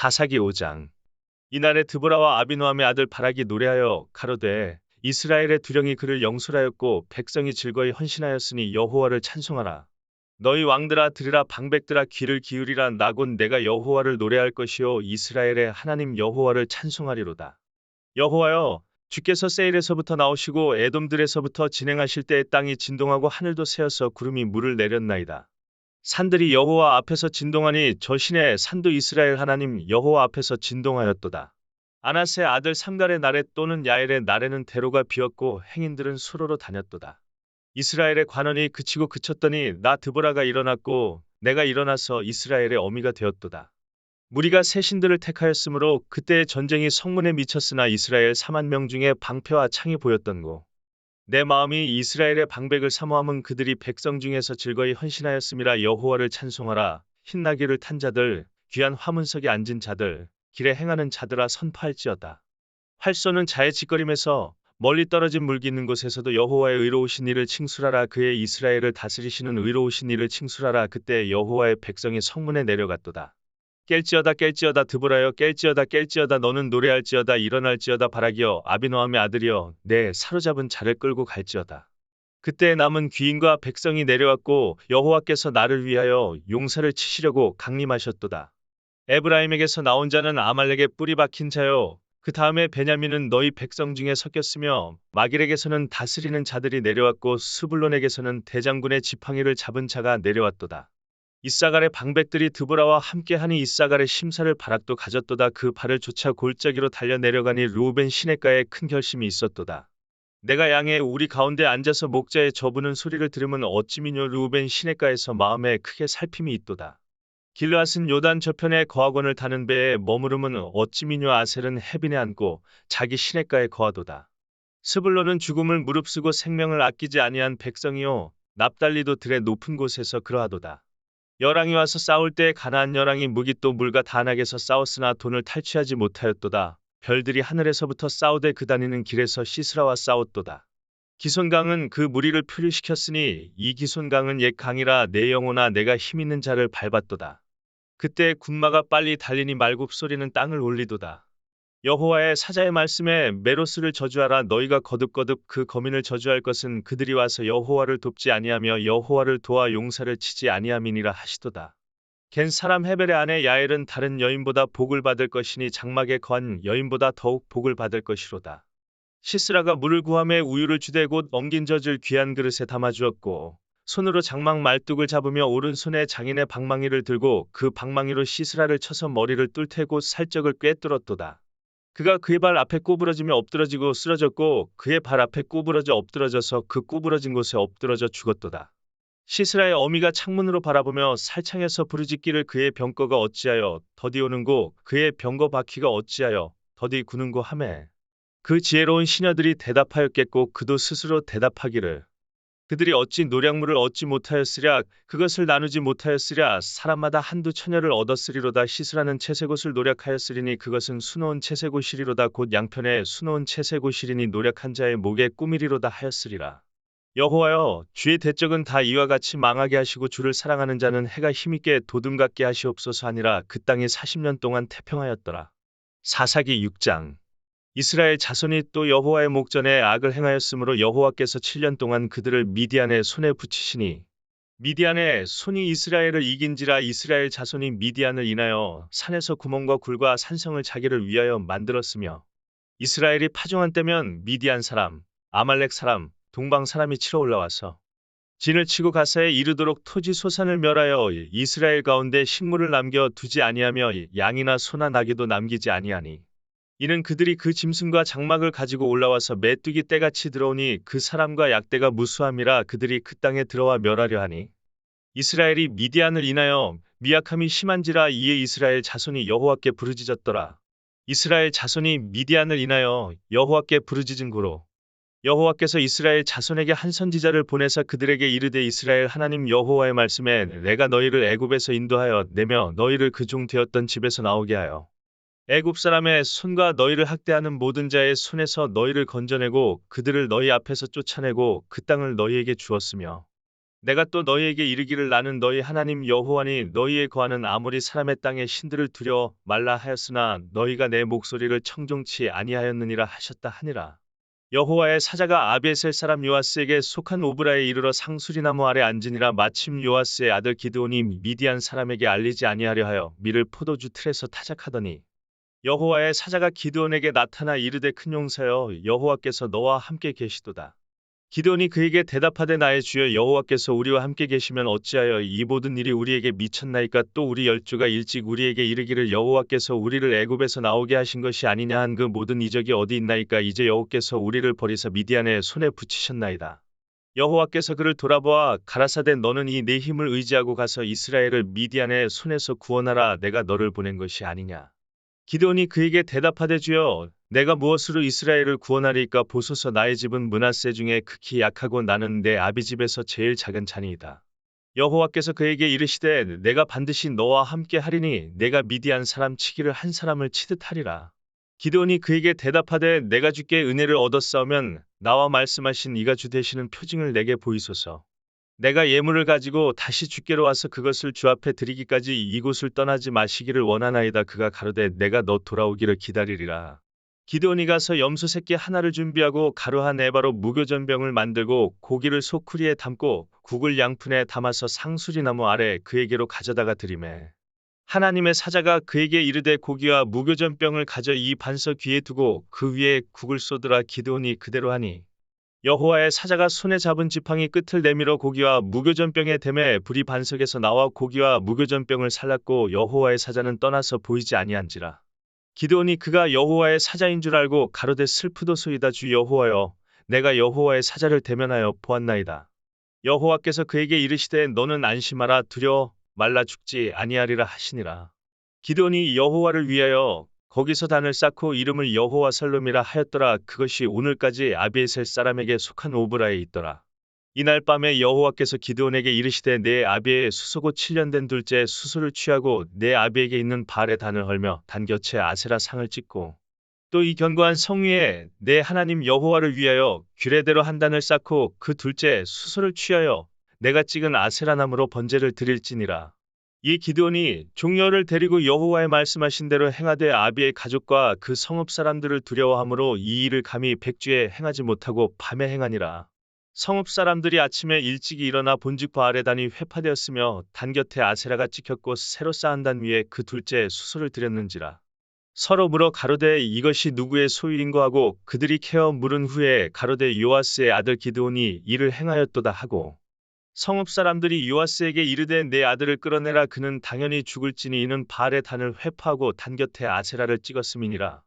사사기 5장 이날에 드보라와 아비노함의 아들 바락이 노래하여 가로되 이스라엘의 두령이 그를 영술하였고 백성이 즐거이 헌신하였으니 여호와를 찬송하라. 너희 왕들아 들으라 방백들아 귀를 기울이라 나곧 내가 여호와를 노래할 것이요 이스라엘의 하나님 여호와를 찬송하리로다. 여호와여 주께서 세일에서부터 나오시고 에돔들에서부터 진행하실 때에 땅이 진동하고 하늘도 새어서 구름이 물을 내렸나이다. 산들이 여호와 앞에서 진동하니 저 신의 산도 이스라엘 하나님 여호와 앞에서 진동하였도다. 아나스의 아들 삼갈의 날에 또는 야엘의 날에는 대로가 비었고 행인들은 수로로 다녔도다. 이스라엘의 관원이 그치고 그쳤더니 나 드보라가 일어났고 내가 일어나서 이스라엘의 어미가 되었도다. 무리가 새 신들을 택하였으므로 그때의 전쟁이 성문에 미쳤으나 이스라엘 4만 명 중에 방패와 창이 보였던고. 내 마음이 이스라엘의 방백을 사모함은 그들이 백성 중에서 즐거이 헌신하였음이라 여호와를 찬송하라. 흰나귀를 탄 자들, 귀한 화문석에 앉은 자들, 길에 행하는 자들아 선파할지어다. 활 쏘는 자의 짓거림에서 멀리 떨어진 물기 있는 곳에서도 여호와의 의로우신 이를 칭술하라. 그의 이스라엘을 다스리시는 의로우신 이를 칭술하라. 그때 여호와의 백성이 성문에 내려갔도다. 깰지어다 깰지어다 드보라여 깰지어다 깰지어다 너는 노래할지어다 일어날지어다 바라기여 아비노함의 아들이여 내 사로잡은 자를 끌고 갈지어다. 그때 남은 귀인과 백성이 내려왔고 여호와께서 나를 위하여 용사를 치시려고 강림하셨도다. 에브라임에게서 나온 자는 아말렉의 뿌리 박힌 자요. 그 다음에 베냐민은 너희 백성 중에 섞였으며 마길에게서는 다스리는 자들이 내려왔고 스불론에게서는 대장군의 지팡이를 잡은 자가 내려왔도다. 이사갈의 방백들이 드보라와 함께하니 이사갈의 심사를 바락도 가졌도다. 그 발을 쫓아 골짜기로 달려 내려가니 루벤 시내가에 큰 결심이 있었도다. 내가 양의 우리 가운데 앉아서 목자의 저부는 소리를 들으면 어찌미뇨 루벤 시내가에서 마음에 크게 살핌이 있도다. 길르앗은 요단 저편에 거학원을 타는 배에 머무름은 어찌미뇨 아셀은 해빈에 앉고 자기 시내가에 거하도다. 스불론은 죽음을 무릅쓰고 생명을 아끼지 아니한 백성이요 납달리도 들의 높은 곳에서 그러하도다. 여랑이 와서 싸울 때 가나안 여랑이 무기또 물과 단악에서 싸웠으나 돈을 탈취하지 못하였도다. 별들이 하늘에서부터 싸우되 그 다니는 길에서 시스라와 싸웠도다. 기손강은 그 무리를 표류시켰으니 이 기손강은 옛 강이라 내 영혼아 내가 힘 있는 자를 밟았도다. 그때 군마가 빨리 달리니 말굽 소리는 땅을 올리도다. 여호와의 사자의 말씀에 메로스를 저주하라 너희가 거듭거듭 그 거민을 저주할 것은 그들이 와서 여호와를 돕지 아니하며 여호와를 도와 용사를 치지 아니함이니라 하시도다. 겐 사람 헤벨의 아내 야엘은 다른 여인보다 복을 받을 것이니 장막에 거한 여인보다 더욱 복을 받을 것이로다. 시스라가 물을 구함에 우유를 주되 곧 엉긴 젖을 귀한 그릇에 담아 주었고 손으로 장막 말뚝을 잡으며 오른손에 장인의 방망이를 들고 그 방망이로 시스라를 쳐서 머리를 뚫태고 살적을 꿰뚫었도다. 그가 그의 발 앞에 구부러지며 엎드러지고 쓰러졌고 그의 발 앞에 구부러져 엎드러져서 그 구부러진 곳에 엎드러져 죽었도다. 시스라의 어미가 창문으로 바라보며 살창에서 부르짖기를 그의 병거가 어찌하여 더디 오는고 그의 병거 바퀴가 어찌하여 더디 구는고 하매 그 지혜로운 시녀들이 대답하였겠고 그도 스스로 대답하기를 그들이 어찌 노량물을 얻지 못하였으랴 그것을 나누지 못하였으랴 사람마다 한두 처녀를 얻었으리로다. 시스라는 채색옷을 노력하였으리니 그것은 수놓은 채색옷이리로다. 곧 양편에 수놓은 채색옷이리니 노력한 자의 목에 꾸미리로다 하였으리라. 여호와여 주의 대적은 다 이와 같이 망하게 하시고 주를 사랑하는 자는 해가 힘있게 도둠 같게 하시옵소서 하니라. 그 땅이 40년 동안 태평하였더라. 사사기 6장 이스라엘 자손이 또 여호와의 목전에 악을 행하였으므로 여호와께서 7년 동안 그들을 미디안의 손에 붙이시니 미디안의 손이 이스라엘을 이긴지라 이스라엘 자손이 미디안을 인하여 산에서 구멍과 굴과 산성을 자기를 위하여 만들었으며 이스라엘이 파종한 때면 미디안 사람, 아말렉 사람, 동방 사람이 치러 올라와서 진을 치고 가사에 이르도록 토지 소산을 멸하여 이스라엘 가운데 식물을 남겨 두지 아니하며 양이나 소나 나귀도 남기지 아니하니 이는 그들이 그 짐승과 장막을 가지고 올라와서 메뚜기 때같이 들어오니 그 사람과 약대가 무수함이라 그들이 그 땅에 들어와 멸하려 하니 이스라엘이 미디안을 인하여 미약함이 심한지라 이에 이스라엘 자손이 여호와께 부르짖었더라. 이스라엘 자손이 미디안을 인하여 여호와께 부르짖은 고로 여호와께서 이스라엘 자손에게 한 선지자를 보내사 그들에게 이르되 이스라엘 하나님 여호와의 말씀에 내가 너희를 애굽에서 인도하여 내며 너희를 그 종 되었던 집에서 나오게 하여 애굽 사람의 손과 너희를 학대하는 모든 자의 손에서 너희를 건져내고 그들을 너희 앞에서 쫓아내고 그 땅을 너희에게 주었으며 내가 또 너희에게 이르기를 나는 너희 하나님 여호와니 너희에 거하는 아무리 사람의 땅의 신들을 두려 말라 하였으나 너희가 내 목소리를 청종치 아니하였느니라 하셨다 하니라. 여호와의 사자가 아비에셀 사람 요아스에게 속한 오브라에 이르러 상수리나무 아래 앉으니라 마침 요아스의 아들 기드온이 미디안 사람에게 알리지 아니하려 하여 밀을 포도주 틀에서 타작하더니 여호와의 사자가 기드온에게 나타나 이르되 큰 용사여 여호와께서 너와 함께 계시도다. 기드온이 그에게 대답하되 나의 주여 여호와께서 우리와 함께 계시면 어찌하여 이 모든 일이 우리에게 미쳤나이까 또 우리 열주가 일찍 우리에게 이르기를 여호와께서 우리를 애굽에서 나오게 하신 것이 아니냐 한 그 모든 이적이 어디 있나이까 이제 여호와께서 우리를 버리사 미디안의 손에 붙이셨나이다. 여호와께서 그를 돌아보아 가라사대 너는 이 내 힘을 의지하고 가서 이스라엘을 미디안의 손에서 구원하라 내가 너를 보낸 것이 아니냐. 기드온이 그에게 대답하되 주여 내가 무엇으로 이스라엘을 구원하리까 보소서 나의 집은 문하세 중에 극히 약하고 나는 내 아비 집에서 제일 작은 자니이다. 여호와께서 그에게 이르시되 내가 반드시 너와 함께 하리니 내가 미디안 사람 치기를 한 사람을 치듯 하리라. 기드온이 그에게 대답하되 내가 주께 은혜를 얻었사오면 나와 말씀하신 이가 주 되시는 표징을 내게 보이소서. 내가 예물을 가지고 다시 주께로 와서 그것을 주 앞에 드리기까지 이곳을 떠나지 마시기를 원하나이다. 그가 가로되 내가 너 돌아오기를 기다리리라. 기드온이 가서 염소 새끼 하나를 준비하고 가루 한 에바로 무교전병을 만들고 고기를 소쿠리에 담고 국을 양푼에 담아서 상수리나무 아래 그에게로 가져다가 드리매. 하나님의 사자가 그에게 이르되 고기와 무교전병을 가져 이 반석 위에 두고 그 위에 국을 쏟으라 기드온이 그대로 하니 여호와의 사자가 손에 잡은 지팡이 끝을 내밀어 고기와 무교전병에 댐에 불이 반석에서 나와 고기와 무교전병을 살랐고 여호와의 사자는 떠나서 보이지 아니한지라. 기드온이 그가 여호와의 사자인 줄 알고 가로되 슬프도소이다 주 여호와여 내가 여호와의 사자를 대면하여 보았나이다. 여호와께서 그에게 이르시되 너는 안심하라 두려 말라 죽지 아니하리라 하시니라. 기드온이 여호와를 위하여 거기서 단을 쌓고 이름을 여호와 설롬이라 하였더라. 그것이 오늘까지 아비에셀 사람에게 속한 오브라에 있더라. 이날 밤에 여호와께서 기드온에게 이르시되 내 아비의 수소고 7년 된 둘째 수소를 취하고 내 아비에게 있는 발에 단을 헐며 단 곁에 아세라 상을 찍고 또 이 견고한 성 위에 내 하나님 여호와를 위하여 규례대로 한 단을 쌓고 그 둘째 수소를 취하여 내가 찍은 아세라 나무로 번제를 드릴지니라. 이 기드온이 종려를 데리고 여호와의 말씀하신 대로 행하되 아비의 가족과 그 성읍 사람들을 두려워함으로 이 일을 감히 백주에 행하지 못하고 밤에 행하니라. 성읍 사람들이 아침에 일찍이 일어나 본직부 아래 단이 회파되었으며 단 곁에 아세라가 찍혔고 새로 쌓은 단 위에 그 둘째 수소를 드렸는지라. 서로 물어 가로되 이것이 누구의 소유인고 하고 그들이 캐어 물은 후에 가로되 요아스의 아들 기드온이 이를 행하였도다 하고 성읍 사람들이 요아스에게 이르되 내 아들을 끌어내라 그는 당연히 죽을지니 이는 발의 단을 회파하고 단 곁에 아세라를 찍었음이니라.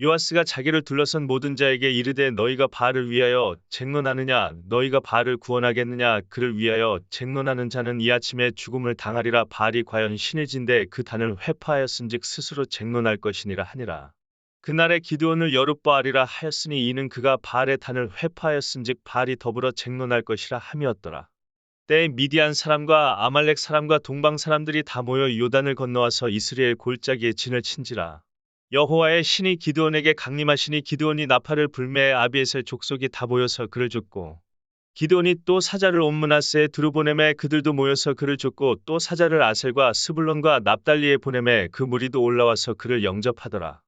요아스가 자기를 둘러선 모든 자에게 이르되 너희가 바알을 위하여 쟁론하느냐 너희가 바알을 구원하겠느냐 그를 위하여 쟁론하는 자는 이 아침에 죽음을 당하리라 바알이 과연 신일진데 그 단을 회파하였은즉 스스로 쟁론할 것이니라 하니라. 그날에 기드온을 여룻바알이라 하였으니 이는 그가 바알의 단을 회파하였은즉 바알이 더불어 쟁론할 것이라 함이었더라. 때에 미디안 사람과 아말렉 사람과 동방 사람들이 다 모여 요단을 건너와서 이스라엘 골짜기에 진을 친지라. 여호와의 신이 기드온에게 강림하시니 기드온이 나팔을 불매 아비에셀 족속이 다 모여서 그를 쫓고 기드온이 또 사자를 온문하스에 두루 보내매 그들도 모여서 그를 쫓고 또 사자를 아셀과 스불론과 납달리에 보내매 그 무리도 올라와서 그를 영접하더라.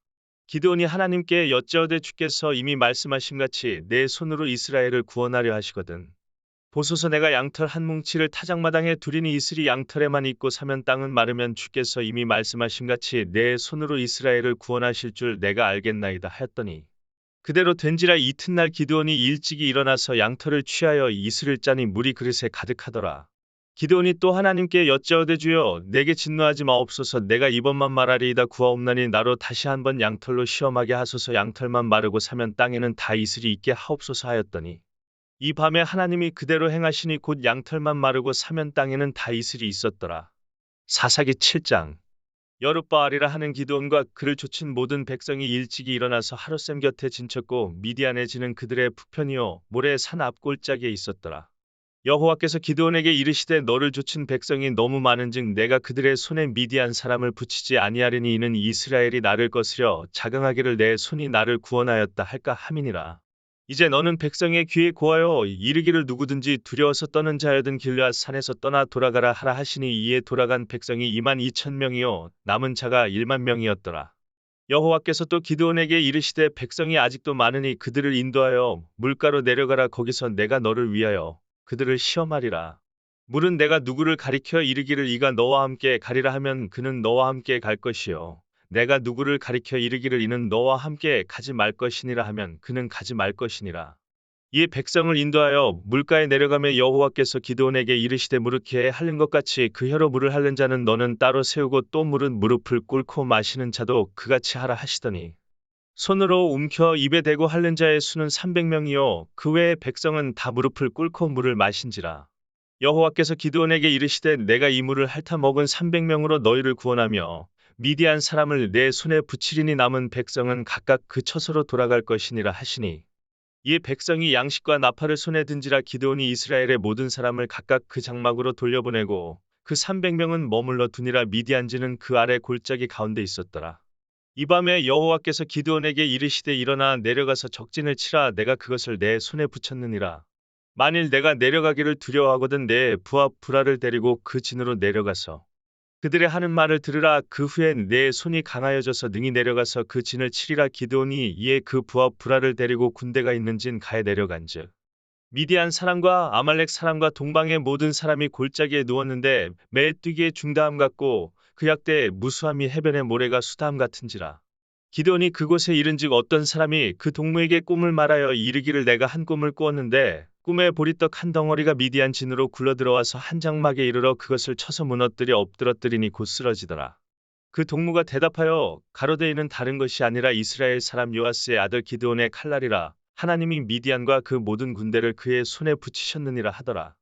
기드온이 하나님께 여짜오되 주께서 이미 말씀하신 같이 내 손으로 이스라엘을 구원하려 하시거든. 보소서 내가 양털 한 뭉치를 타작마당에 두리니 이슬이 양털에만 있고 사면 땅은 마르면 주께서 이미 말씀하신 같이 내 손으로 이스라엘을 구원하실 줄 내가 알겠나이다 하였더니 그대로 된지라 이튿날 기드온이 일찍이 일어나서 양털을 취하여 이슬을 짜니 물이 그릇에 가득하더라. 기드온이 또 하나님께 여짜오되 주여 내게 진노하지 마옵소서 내가 이번만 말하리이다 구하옵나니 나로 다시 한번 양털로 시험하게 하소서 양털만 마르고 사면 땅에는 다 이슬이 있게 하옵소서 하였더니 이 밤에 하나님이 그대로 행하시니 곧 양털만 마르고 사면 땅에는 다 이슬이 있었더라. 사사기 7장 여룻바알이라 하는 기드온과 그를 쫓은 모든 백성이 일찍이 일어나서 하루샘 곁에 진쳤고 미디안에 지는 그들의 북편이요 모래 산 앞골짜기에 있었더라. 여호와께서 기드온에게 이르시되 너를 쫓은 백성이 너무 많은즉 내가 그들의 손에 미디안 사람을 붙이지 아니하리니 이는 이스라엘이 나를 거스려 자강하기를 내 손이 나를 구원하였다 할까 함이니라. 이제 너는 백성의 귀에 고하여 이르기를 누구든지 두려워서 떠는 자여든 길앗 산에서 떠나 돌아가라 하라 하시니 이에 돌아간 백성이 2만 2천 명이요 남은 자가 1만 명이었더라. 여호와께서 또 기드온에게 이르시되 백성이 아직도 많으니 그들을 인도하여 물가로 내려가라 거기서 내가 너를 위하여 그들을 시험하리라. 물은 내가 누구를 가리켜 이르기를 이가 너와 함께 가리라 하면 그는 너와 함께 갈 것이요. 내가 누구를 가리켜 이르기를 이는 너와 함께 가지 말 것이니라 하면 그는 가지 말 것이니라. 이에 백성을 인도하여 물가에 내려가며 여호와께서 기드온에게 이르시되 무릇게 할는 것 같이 그 혀로 물을 할는 자는 너는 따로 세우고 또 물은 무릎을 꿇고 마시는 자도 그같이 하라 하시더니 손으로 움켜 입에 대고 할는 자의 수는 300명이요 그 외에 백성은 다 무릎을 꿇고 물을 마신지라. 여호와께서 기드온에게 이르시되 내가 이 물을 핥아 먹은 300명으로 너희를 구원하며 미디안 사람을 내 손에 붙이리니 남은 백성은 각각 그 처소로 돌아갈 것이니라 하시니 이에 백성이 양식과 나팔을 손에 든지라 기드온이 이스라엘의 모든 사람을 각각 그 장막으로 돌려보내고 그 300명은 머물러 두니라 미디안지는 그 아래 골짜기 가운데 있었더라. 이 밤에 여호와께서 기드온에게 이르시되 일어나 내려가서 적진을 치라 내가 그것을 내 손에 붙였느니라. 만일 내가 내려가기를 두려워하거든 내 부하 불화를 데리고 그 진으로 내려가서 그들의 하는 말을 들으라. 그 후에 내 손이 강하여져서 능히 내려가서 그 진을 치리라. 기드온이 이에 그 부하 불화를 데리고 군대가 있는 진 가에 내려간즉. 미디안 사람과 아말렉 사람과 동방의 모든 사람이 골짜기에 누웠는데 매 뛰기에 중다함 같고 그 약대에 무수함이 해변의 모래가 수다함 같은지라 기드온이 그곳에 이른즉 어떤 사람이 그 동무에게 꿈을 말하여 이르기를 내가 한 꿈을 꾸었는데 꿈에 보리떡 한 덩어리가 미디안 진으로 굴러들어와서 한 장막에 이르러 그것을 쳐서 무너뜨려 엎드러뜨리니 곧 쓰러지더라. 그 동무가 대답하여 가로데이는 다른 것이 아니라 이스라엘 사람 요아스의 아들 기드온의 칼날이라 하나님이 미디안과 그 모든 군대를 그의 손에 붙이셨느니라 하더라.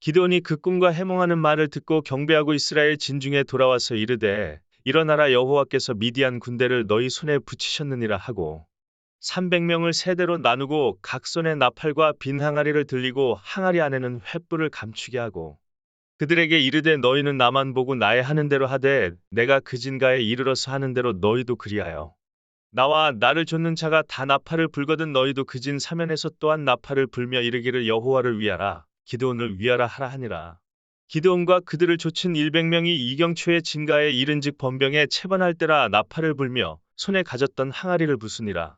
기드온이 그 꿈과 해몽하는 말을 듣고 경배하고 이스라엘 진중에 돌아와서 이르되 일어나라 여호와께서 미디안 군대를 너희 손에 붙이셨느니라 하고 300명을 세대로 나누고 각 손에 나팔과 빈 항아리를 들리고 항아리 안에는 횃불을 감추게 하고 그들에게 이르되 너희는 나만 보고 나의 하는 대로 하되 내가 그 진가에 이르러서 하는 대로 너희도 그리하여. 나와 나를 좇는 자가 다 나팔을 불거든 너희도 그 진 사면에서 또한 나팔을 불며 이르기를 여호와를 위하라. 기드온을 위하라 하라 하니라 기드온과 그들을 좇은 100명이 이경초의 진가에 이른즉 번병에 체번할 때라 나팔을 불며 손에 가졌던 항아리를 부수니라.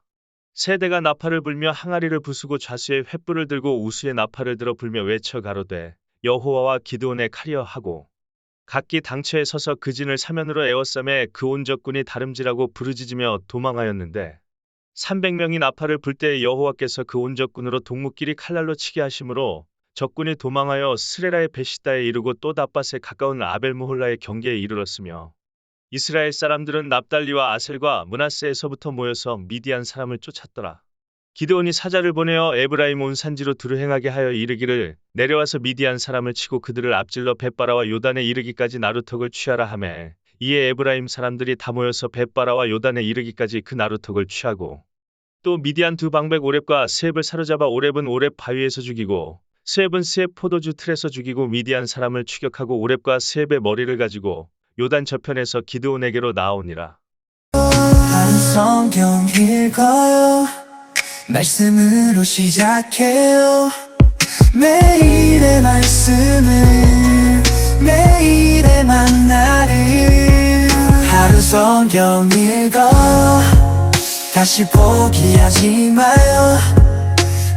세대가 나팔을 불며 항아리를 부수고 좌수에 횃불을 들고 우수에 나팔을 들어 불며 외쳐 가로되 여호와와 기드온의 칼이여 하고 각기 당처에 서서 그 진을 사면으로 에워싸매 그 온 적군이 다름질하고 부르짖으며 도망하였는데 300명이 나팔을 불 때 여호와께서 그 온 적군으로 동무끼리 칼날로 치게 하심으로 적군이 도망하여 스레라의 베시다에 이르고 또 다밭에 가까운 아벨무홀라의 경계에 이르렀으며 이스라엘 사람들은 납달리와 아셀과 문하세에서부터 모여서 미디안 사람을 쫓았더라. 기드온이 사자를 보내어 에브라임 온 산지로 두루 행하게 하여 이르기를 내려와서 미디안 사람을 치고 그들을 앞질러 벳바라와 요단에 이르기까지 나루턱을 취하라 하매 이에 에브라임 사람들이 다 모여서 벳바라와 요단에 이르기까지 그 나루턱을 취하고 또 미디안 두 방백 오렙과 스앱을 사로잡아 오렙은 오렙 바위에서 죽이고 스앱 포도주 틀에서 죽이고 미디안 사람을 추격하고 오렙과 스앱의 머리를 가지고 요단 저편에서 기드온에게로 나아오니라. 하루 성경 읽어요? 말씀으로 시작해요. 매일의 말씀을 매일의 만나를 하루 성경 읽어 다시 포기하지 마요.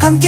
함께